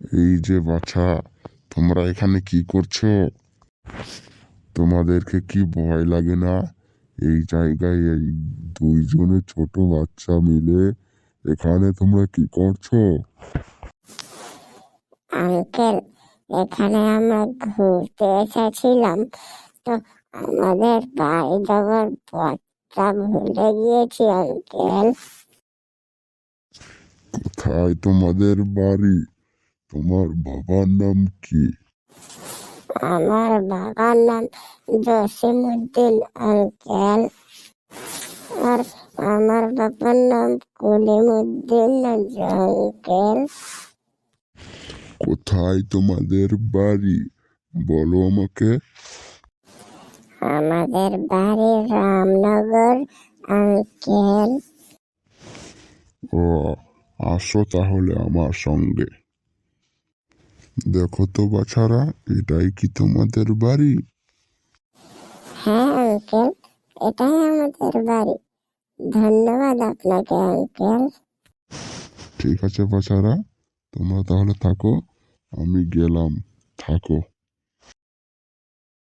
এই যে বাছা তোমরা এখানে কি করছ? তোমাদেরকে কি ভয় লাগে না? এই জায়গায় এই দুইজনে ছোট বাচ্চা মিলে এখানে তোমরা কি করছ? আঙ্কেল এখানে আমরা ঘুরতে এসেছিলাম। তো আমাদের বাড়ি যাওয়ার পথটা ভুলে গিয়েছি আঙ্কেল। কোথায় তোমাদের বাড়ি? তোমার বাবার নাম কি? আমার বাবার নাম জসিমুদ্দিন আঙ্কেল আর আমার বাবার নাম কলিমুদ্দিন আঙ্কেল কোথায় তোমাদের বাড়ি? বলো আমাকে। আমাদের বাড়ি রামনগর আঙ্কেল ও আসো তাহলে আমার সঙ্গে। দেখো তো বাছারা এটাই কি তোমাদের বাড়ি? হ্যাঁ আঙ্কেল এটাই আমাদের বাড়ি। ধন্যবাদ আপনাকে আঙ্কেল। ঠিক আছে বাছারা তোমরা তাহলে থাকো আমি গেলাম। থাকো।